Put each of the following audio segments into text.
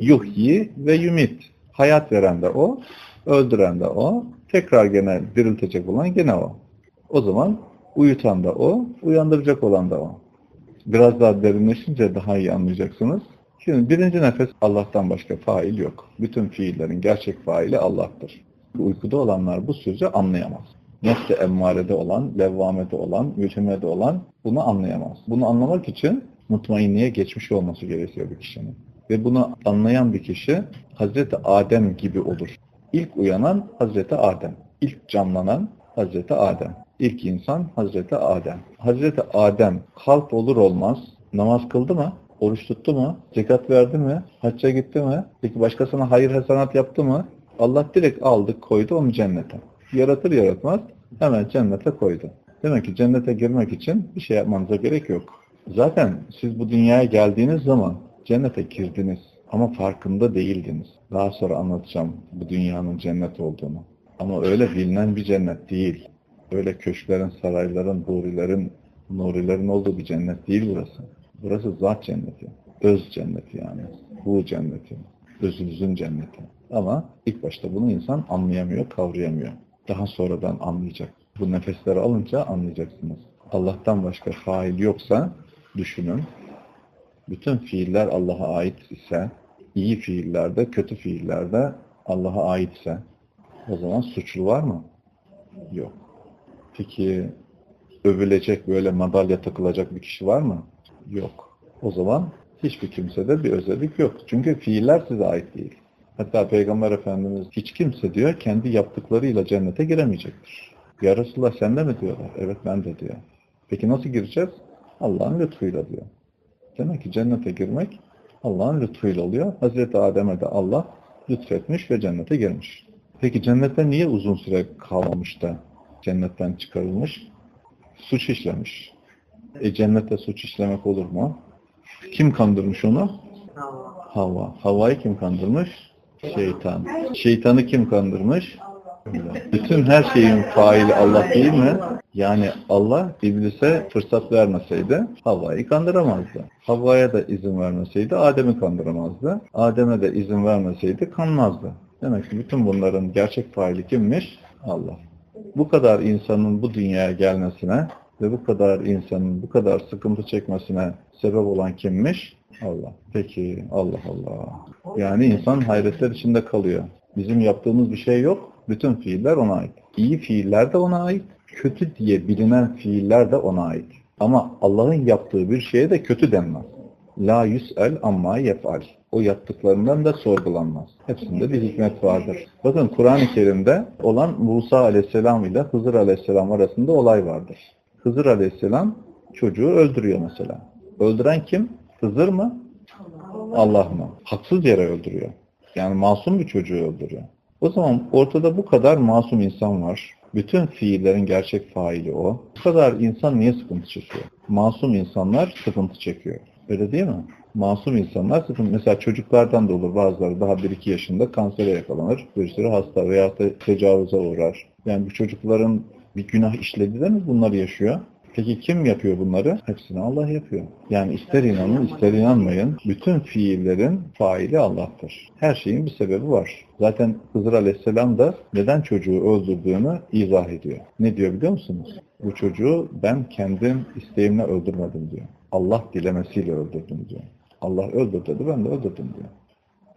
Yuhyi ve yumit. Hayat veren de o, öldüren de o, tekrar gene diriltecek olan gene o. O zaman uyutan da o, uyandıracak olan da o. Biraz daha derinleşince daha iyi anlayacaksınız. Şimdi birinci nefes Allah'tan başka fail yok. Bütün fiillerin gerçek faili Allah'tır. Uykuda olanlar bu sözü anlayamaz. Nefse emmarede olan, levvamede olan, mülhimede olan bunu anlayamaz. Bunu anlamak için mutmainliğe geçmiş olması gerekiyor bir kişinin. Ve bunu anlayan bir kişi Hazreti Adem gibi olur. İlk uyanan Hazreti Adem. İlk canlanan Hazreti Adem. İlk insan Hazreti Adem. Hazreti Adem kalp olur olmaz namaz kıldı mı? Oruç tuttu mu? Zekat verdi mi? Hacca gitti mi? Peki başkasına hayır hasanat yaptı mı? Allah direkt aldı koydu onu cennete. Yaratır yaratmaz hemen cennete koydu. Demek ki cennete girmek için bir şey yapmanıza gerek yok. Zaten siz bu dünyaya geldiğiniz zaman cennete girdiniz ama farkında değildiniz. Daha sonra anlatacağım bu dünyanın cennet olduğunu. Ama öyle bilinen bir cennet değil. Öyle köşklerin, sarayların, hurilerin, nurilerin olduğu bir cennet değil burası. Burası zat cenneti. Öz cenneti yani. Bu cenneti. Özünüzün cenneti. Ama ilk başta bunu insan anlayamıyor, kavrayamıyor. Daha sonradan anlayacak. Bu nefesleri alınca anlayacaksınız. Allah'tan başka fail yoksa düşünün. Bütün fiiller Allah'a ait ise, iyi fiillerde, kötü fiillerde Allah'a aitse, o zaman suçlu var mı? Yok. Peki övülecek böyle madalya takılacak bir kişi var mı? Yok. O zaman hiçbir kimsede bir özellik yok. Çünkü fiiller size ait değil. Hatta Peygamber Efendimiz hiç kimse diyor kendi yaptıklarıyla cennete giremeyecektir. Ya Resulullah sen de mi diyorlar? Evet ben de diyor. Peki nasıl gireceğiz? Allah'ın lütfuyla diyor. Demek ki cennete girmek Allah'ın lütfuyla oluyor. Hazreti Adem'e de Allah lütfetmiş ve cennete girmiş. Peki cennette niye uzun süre kalmamış da cennetten çıkarılmış? Suç işlemiş. E cennette suç işlemek olur mu? Kim kandırmış onu? Hava. Havayı kim kandırmış? Şeytan. Şeytanı kim kandırmış? Bütün her şeyin faili Allah değil mi? Yani Allah iblise fırsat vermeseydi Havva'yı kandıramazdı. Havva'ya da izin vermeseydi Adem'i kandıramazdı. Adem'e de izin vermeseydi kanmazdı. Demek ki bütün bunların gerçek faili kimmiş? Allah. Bu kadar insanın bu dünyaya gelmesine ve bu kadar insanın bu kadar sıkıntı çekmesine sebep olan kimmiş? Allah. Peki Allah Allah. Yani insan hayretler içinde kalıyor. Bizim yaptığımız bir şey yok. Bütün fiiller ona ait. İyi fiiller de ona ait. Kötü diye bilinen fiiller de ona ait. Ama Allah'ın yaptığı bir şeye de kötü denmez. La yüs'el amma yef'al. O yaptıklarından da sorgulanmaz. Hepsinde bir hikmet vardır. Bakın Kur'an-ı Kerim'de olan Musa aleyhisselam ile Hızır aleyhisselam arasında olay vardır. Hızır aleyhisselam çocuğu öldürüyor mesela. Öldüren kim? Hızır mı? Allah mı? Haksız yere öldürüyor. Yani masum bir çocuğu öldürüyor. O zaman ortada bu kadar masum insan var. Bütün fiillerin gerçek faili o. Bu kadar insan niye sıkıntı çekiyor? Masum insanlar sıkıntı çekiyor. Öyle değil mi? Masum insanlar sıkıntı. Mesela çocuklardan da olur bazıları daha 1-2 yaşında kansere yakalanır. Bir sürü hasta veya da tecavüze uğrar. Yani bu çocukların bir günah işledi de mi bunları yaşıyor? Peki kim yapıyor bunları? Hepsini Allah yapıyor. Yani ister inanın ister inanmayın bütün fiillerin faili Allah'tır. Her şeyin bir sebebi var. Zaten Hızır Aleyhisselam da neden çocuğu öldürdüğünü izah ediyor. Ne diyor biliyor musunuz? Bu çocuğu ben kendim isteğimle öldürmedim diyor. Allah dilemesiyle öldürdüm diyor. Allah öldür dedi ben de öldürdüm diyor.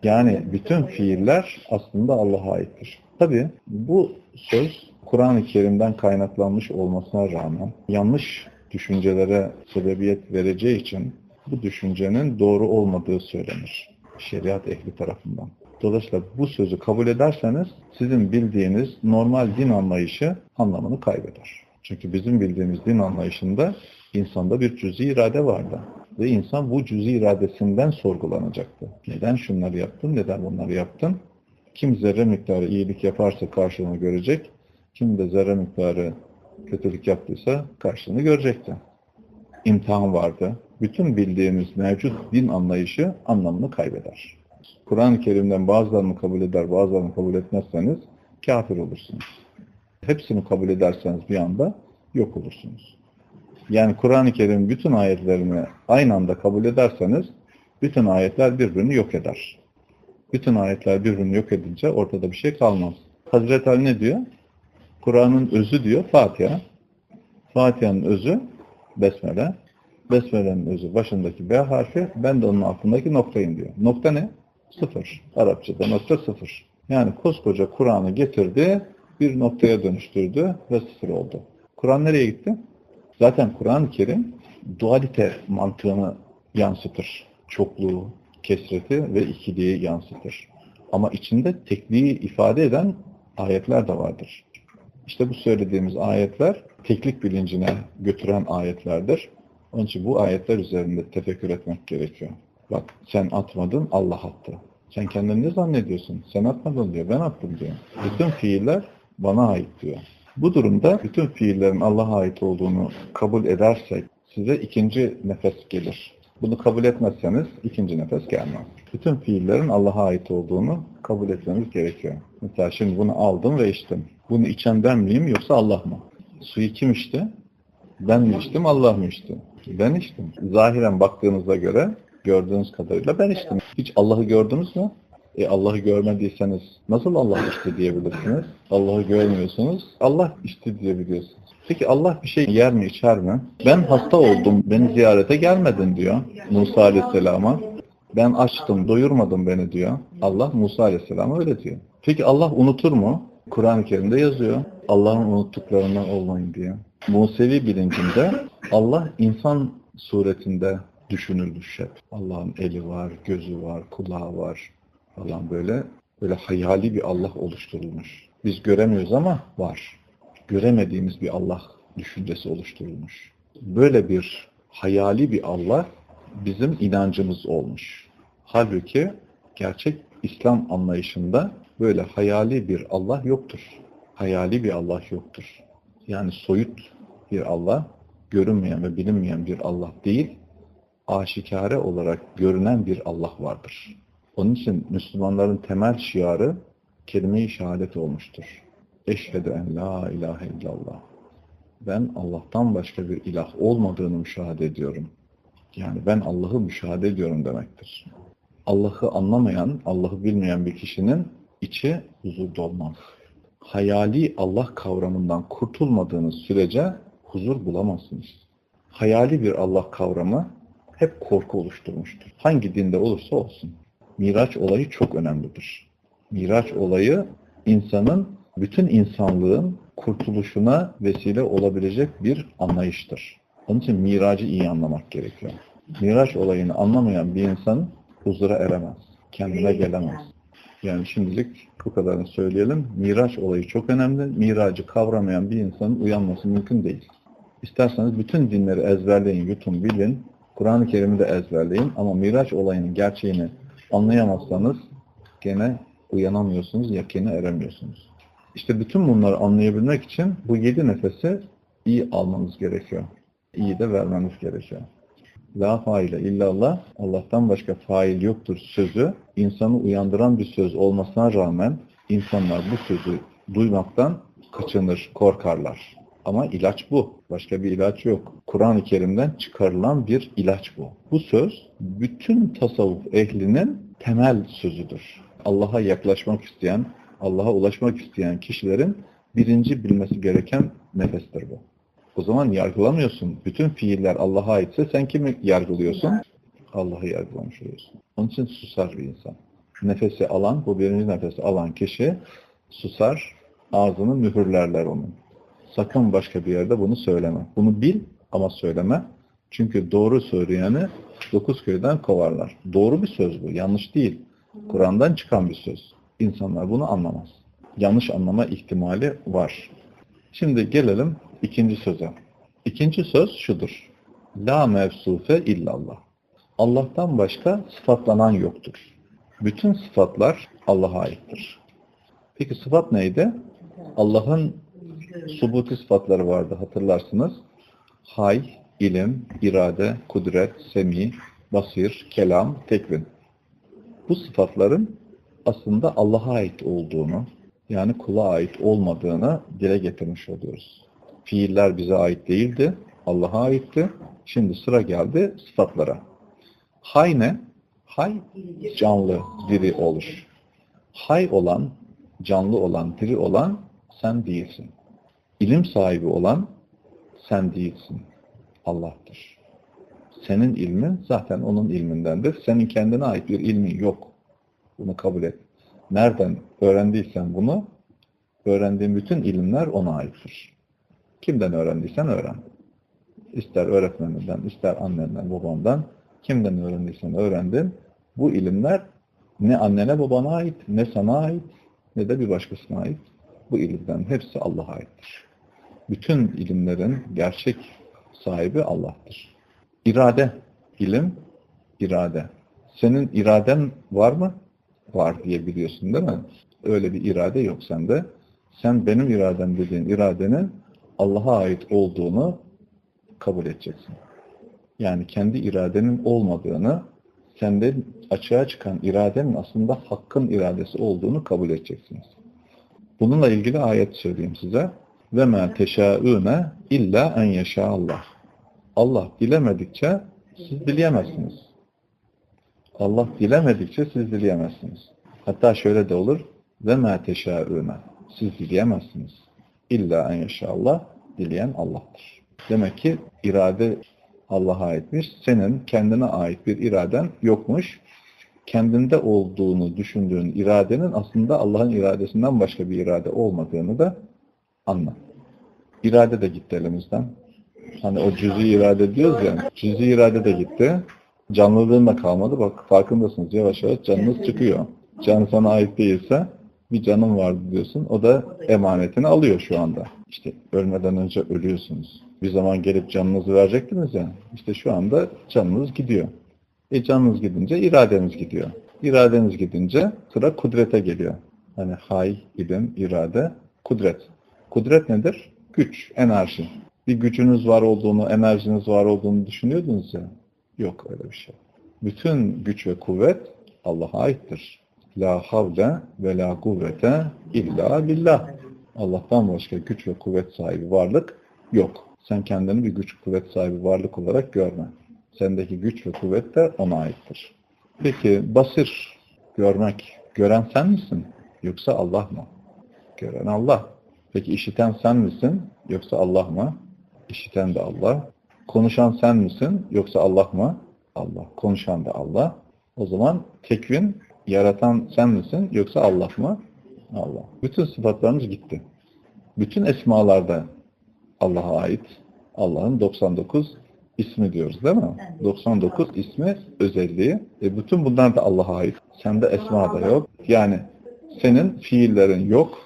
Yani bütün fiiller aslında Allah'a aittir. Tabi bu söz Kur'an-ı Kerim'den kaynaklanmış olmasına rağmen yanlış düşüncelere sebebiyet vereceği için bu düşüncenin doğru olmadığı söylenir. Şeriat ehli tarafından. Dolayısıyla bu sözü kabul ederseniz sizin bildiğiniz normal din anlayışı anlamını kaybeder. Çünkü bizim bildiğimiz din anlayışında insanda bir cüzi irade vardı. Ve insan bu cüzi iradesinden sorgulanacaktı. Neden şunları yaptın, neden bunları yaptın? Kim zerre miktarı iyilik yaparsa karşılığını görecek, kim de zerre miktarı kötülük yaptıysa karşılığını görecekti. İmtihan vardı. Bütün bildiğimiz mevcut din anlayışı anlamını kaybeder. Kur'an-ı Kerim'den bazılarını kabul eder, bazılarını kabul etmezseniz kafir olursunuz. Hepsini kabul ederseniz bir anda yok olursunuz. Yani Kur'an-ı Kerim bütün ayetlerini aynı anda kabul ederseniz bütün ayetler birbirini yok eder. Bütün ayetler birbirini yok edince ortada bir şey kalmaz. Hazreti Ali ne diyor? Kur'an'ın özü diyor Fatiha. Fatiha'nın özü Besmele. Besmele'nin özü başındaki B harfi, ben de onun altındaki noktayım diyor. Nokta ne? Sıfır. Arapçada nokta sıfır. Yani koskoca Kur'an'ı getirdi, bir noktaya dönüştürdü ve sıfır oldu. Kur'an nereye gitti? Zaten Kur'an-ı Kerim dualite mantığını yansıtır. Çokluğu, kesreti ve ikiliği yansıtır. Ama içinde tekliği ifade eden ayetler de vardır. İşte bu söylediğimiz ayetler teklik bilincine götüren ayetlerdir. Onun için bu ayetler üzerinde tefekkür etmek gerekiyor. Bak sen atmadın, Allah attı. Sen kendini ne zannediyorsun? Sen atmadın diyor, ben attım diyor. Bütün fiiller bana ait diyor. Bu durumda bütün fiillerin Allah'a ait olduğunu kabul edersek size ikinci nefes gelir. Bunu kabul etmezseniz ikinci nefes gelmez. Bütün fiillerin Allah'a ait olduğunu kabul etmemiz gerekiyor. Mesela şimdi bunu aldım ve içtim. Bunu içen ben miyim yoksa Allah mı? Suyu kim içti? Ben mi içtim, Allah mı içti? Ben içtim. Zahiren baktığınızda göre gördüğünüz kadarıyla ben içtim. Hiç Allah'ı gördünüz mü? E Allah'ı görmediyseniz nasıl Allah içti diyebilirsiniz? Allah'ı görmüyorsunuz, Allah içti diyebiliyorsunuz. Peki Allah bir şey yer mi, içer mi? Ben hasta oldum, beni ziyarete gelmedin diyor Musa Aleyhisselam'a. Ben açtım, doyurmadın beni diyor. Allah Musa Aleyhisselam'a öyle diyor. Peki Allah unutur mu? Kur'an-ı Kerim'de yazıyor. Allah'ın unuttuklarından olmayın diye. Musevi bilincinde Allah insan suretinde düşünülmüş hep. Allah'ın eli var, gözü var, kulağı var falan böyle böyle hayali bir Allah oluşturulmuş. Biz göremiyoruz ama var. Göremediğimiz bir Allah düşüncesi oluşturulmuş. Böyle bir hayali bir Allah bizim inancımız olmuş. Halbuki gerçek İslam anlayışında böyle hayali bir Allah yoktur. Hayali bir Allah yoktur. Yani soyut bir Allah, görünmeyen ve bilinmeyen bir Allah değil, aşikare olarak görünen bir Allah vardır. Onun için Müslümanların temel şiarı kelime-i şehadet olmuştur. Eşhedü en la ilahe illallah. Ben Allah'tan başka bir ilah olmadığını müşahede ediyorum. Yani ben Allah'ı müşahede ediyorum demektir. Allah'ı anlamayan, Allah'ı bilmeyen bir kişinin içi huzur dolmaz. Hayali Allah kavramından kurtulmadığınız sürece huzur bulamazsınız. Hayali bir Allah kavramı hep korku oluşturmuştur. Hangi dinde olursa olsun. Miraç olayı çok önemlidir. Miraç olayı insanın, bütün insanlığın kurtuluşuna vesile olabilecek bir anlayıştır. Onun için miracı iyi anlamak gerekiyor. Miraç olayını anlamayan bir insan huzura eremez. Kendine gelemez. Yani şimdilik bu kadarını söyleyelim. Miraç olayı çok önemli. Miracı kavramayan bir insanın uyanması mümkün değil. İsterseniz bütün dinleri ezberleyin, yutun, bilin. Kur'an-ı Kerim'i de ezberleyin. Ama Miraç olayının gerçeğini anlayamazsanız gene uyanamıyorsunuz, yakine eremiyorsunuz. İşte bütün bunları anlayabilmek için bu yedi nefesi iyi almanız gerekiyor. İyi de vermeniz gerekiyor. La faile illallah, Allah'tan başka fail yoktur sözü, insanı uyandıran bir söz olmasına rağmen insanlar bu sözü duymaktan kaçınır, korkarlar. Ama ilaç bu. Başka bir ilaç yok. Kur'an-ı Kerim'den çıkarılan bir ilaç bu. Bu söz bütün tasavvuf ehlinin temel sözüdür. Allah'a yaklaşmak isteyen, Allah'a ulaşmak isteyen kişilerin birinci bilmesi gereken nefestir bu. O zaman yargılamıyorsun. Bütün fiiller Allah'a aitse sen kimi yargılıyorsun? Allah'ı yargılamış oluyorsun. Onun için susar bir insan. Nefesi alan, bu birinci nefesi alan kişi susar, ağzını mühürlerler onun. Sakın başka bir yerde bunu söyleme. Bunu bil ama söyleme. Çünkü doğru söyleyeni dokuz köyden kovarlar. Doğru bir söz bu, yanlış değil. Kur'an'dan çıkan bir söz. İnsanlar bunu anlamaz. Yanlış anlama ihtimali var. Şimdi gelelim ikinci söze. İkinci söz şudur. La mevsufe illallah. Allah'tan başka sıfatlanan yoktur. Bütün sıfatlar Allah'a aittir. Peki sıfat neydi? Allah'ın subuti sıfatları vardı hatırlarsınız. Hay, ilim, irade, kudret, semi, basir, kelam, tekvin. Bu sıfatların aslında Allah'a ait olduğunu, yani kula ait olmadığını dile getirmiş oluyoruz. Fiiller bize ait değildi, Allah'a aitti. Şimdi sıra geldi sıfatlara. Hay ne? Hay canlı, diri olur. Hay olan, canlı olan, diri olan sen değilsin. İlim sahibi olan sen değilsin. Allah'tır. Senin ilmin zaten onun ilmindendir. Senin kendine ait bir ilmin yok. Bunu kabul et. Nereden öğrendiysen bunu, öğrendiğin bütün ilimler ona aittir. Kimden öğrendiysen öğren. İster öğretmeninden, ister annenden, babandan, kimden öğrendiysen öğrendin. Bu ilimler ne annene babana ait, ne sana ait, ne de bir başkasına ait. Bu ilimlerin hepsi Allah'a aittir. Bütün ilimlerin gerçek sahibi Allah'tır. İrade, ilim, irade. Senin iraden var mı? Var diye biliyorsun değil mi? Öyle bir irade yok sende. Sen benim iradem dediğin iradenin Allah'a ait olduğunu kabul edeceksin. Yani kendi iradenin olmadığını, sende açığa çıkan iradenin aslında hakkın iradesi olduğunu kabul edeceksiniz. Bununla ilgili ayet söyleyeyim size. Ve ma teşaûne illa en yaşa Allah. Allah dilemedikçe siz dileyemezsiniz. Allah dilemedikçe siz dileyemezsiniz. Hatta şöyle de olur. Ve ma teşaûne. Siz dileyemezsiniz. İlla en yaşa Allah. Dileyen Allah'tır. Demek ki irade Allah'a aitmiş. Senin kendine ait bir iraden yokmuş. Kendinde olduğunu düşündüğün iradenin aslında Allah'ın iradesinden başka bir irade olmadığını da anla. İrade de gitti elimizden. Hani o cüzi irade diyoruz ya, cüzi irade de gitti. Canlılığın da kalmadı. Bak farkındasınız yavaş yavaş canınız çıkıyor. Can sana ait değilse bir canım vardı diyorsun. O da emanetini alıyor şu anda. İşte ölmeden önce ölüyorsunuz. Bir zaman gelip canınızı verecektiniz ya. İşte şu anda canınız gidiyor. E canınız gidince iradeniz gidiyor. İradeniz gidince sıra kudrete geliyor. Hani hay, ilim, irade, kudret. Kudret nedir? Güç, enerji. Bir gücünüz var olduğunu, enerjiniz var olduğunu düşünüyordunuz ya. Yok öyle bir şey. Bütün güç ve kuvvet Allah'a aittir. La havle ve la kuvvete illa billah. Allah'tan başka güç ve kuvvet sahibi varlık yok. Sen kendini bir güç kuvvet sahibi varlık olarak görme. Sendeki güç ve kuvvet de ona aittir. Peki basir, görmek, gören sen misin? Yoksa Allah mı? Gören Allah. Peki işiten sen misin? Yoksa Allah mı? İşiten de Allah. Konuşan sen misin? Yoksa Allah mı? Allah. Konuşan da Allah. O zaman tekvin, yaratan sen misin? Yoksa Allah mı? Allah. Bütün sıfatlarımız gitti. Bütün esmalarda Allah'a ait. Allah'ın 99 ismi diyoruz değil mi? 99 ismi özelliği. E bütün bunlar da Allah'a ait. Sende esma da yok. Yani senin fiillerin yok,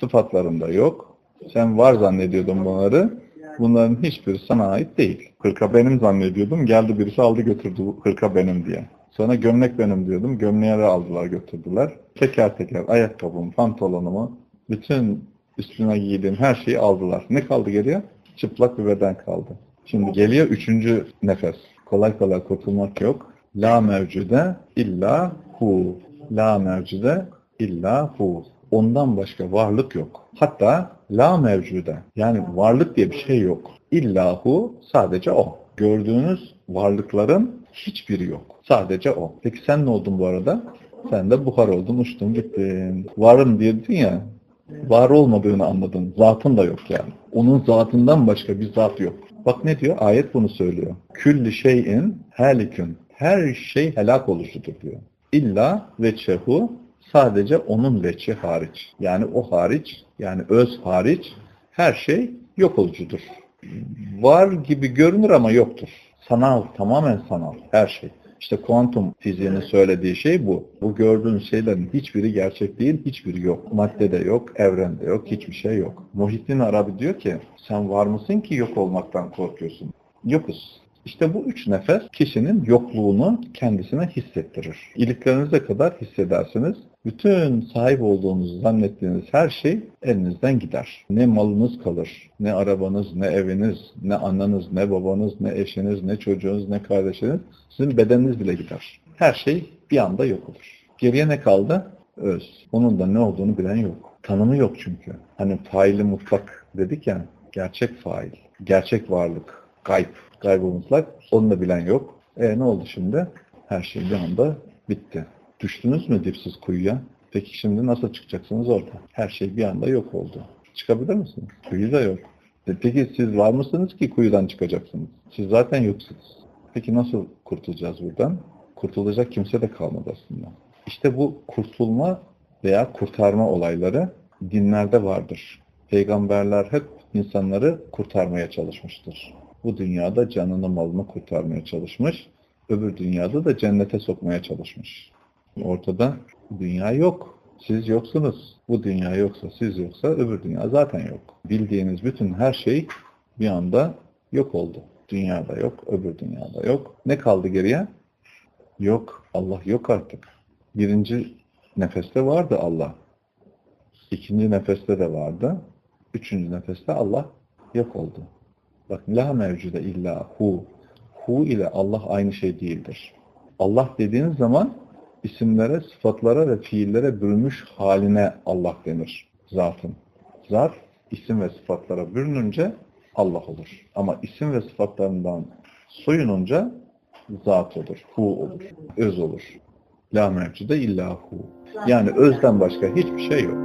sıfatların da yok. Sen var zannediyordun bunları. Bunların hiçbiri sana ait değil. Hırka benim zannediyordum. Geldi birisi aldı götürdü hırka benim diye. Sonra gömlek benim diyordum. Gömleği de aldılar götürdüler. Teker teker ayakkabımı, pantolonumu, bütün üstüne giydiğim her şeyi aldılar. Ne kaldı geriye? Çıplak bir beden kaldı. Şimdi geliyor üçüncü nefes. Kolay kolay kurtulmak yok. La mevcude illa hu. La mevcude illa hu. Ondan başka varlık yok. Hatta la mevcude. Yani varlık diye bir şey yok. İlla hu sadece o. Gördüğünüz varlıkların hiçbiri yok. Sadece o. Peki sen ne oldun bu arada? Sen de buhar oldun, uçtun, gittin. Varım diyordun ya, var olmadığını anladın. Zatın da yok yani. Onun zatından başka bir zat yok. Bak ne diyor? Ayet bunu söylüyor. Külli şeyin helikün. Her şey helak oluşudur diyor. İlla veçehu sadece onun veçi hariç. Yani o hariç, yani öz hariç her şey yok olucudur. Var gibi görünür ama yoktur. Sanal, tamamen sanal her şey. İşte kuantum fiziğinin söylediği şey bu. Bu gördüğün şeylerin hiçbiri gerçek değil, hiçbiri yok. Maddede yok, evrende yok, hiçbir şey yok. Muhittin Arabi diyor ki, sen var mısın ki yok olmaktan korkuyorsun? Yokuz. İşte bu üç nefes kişinin yokluğunu kendisine hissettirir. İliklerinize kadar hissedersiniz. Bütün sahip olduğunuzu zannettiğiniz her şey elinizden gider. Ne malınız kalır, ne arabanız, ne eviniz, ne anneniz, ne babanız, ne eşiniz, ne çocuğunuz, ne kardeşiniz. Sizin bedeniniz bile gider. Her şey bir anda yok olur. Geriye ne kaldı? Öz. Onun da ne olduğunu bilen yok. Tanımı yok çünkü. Hani faili mutlak dedik ya, gerçek fail, gerçek varlık, gayb, gaybı mutlak. Onu da bilen yok. E ne oldu şimdi? Her şey bir anda bitti. Düştünüz mü dipsiz kuyuya? Peki şimdi nasıl çıkacaksınız orada? Her şey bir anda yok oldu. Çıkabilir misiniz? Kuyu da yok. E Peki siz var mısınız ki kuyudan çıkacaksınız? Siz zaten yoksunuz. Peki nasıl kurtulacağız buradan? Kurtulacak kimse de kalmadı aslında. İşte bu kurtulma veya kurtarma olayları dinlerde vardır. Peygamberler hep insanları kurtarmaya çalışmıştır. Bu dünyada canını malını kurtarmaya çalışmış, öbür dünyada da cennete sokmaya çalışmış. Ortada dünya yok. Siz yoksunuz. Bu dünya yoksa, siz yoksa öbür dünya zaten yok. Bildiğiniz bütün her şey bir anda yok oldu. Dünyada yok, öbür dünyada yok. Ne kaldı geriye? Yok. Allah yok artık. Birinci nefeste vardı Allah. İkinci nefeste de vardı. Üçüncü nefeste Allah yok oldu. Bakın la mevcude illa hu. Hu ile Allah aynı şey değildir. Allah dediğiniz zaman isimlere, sıfatlara ve fiillere bürünmüş haline Allah denir. Zatın. Zat isim ve sıfatlara bürününce Allah olur. Ama isim ve sıfatlarından soyununca zat olur, hu olur, öz olur. La mevcude illa hu. Yani özden başka hiçbir şey yok.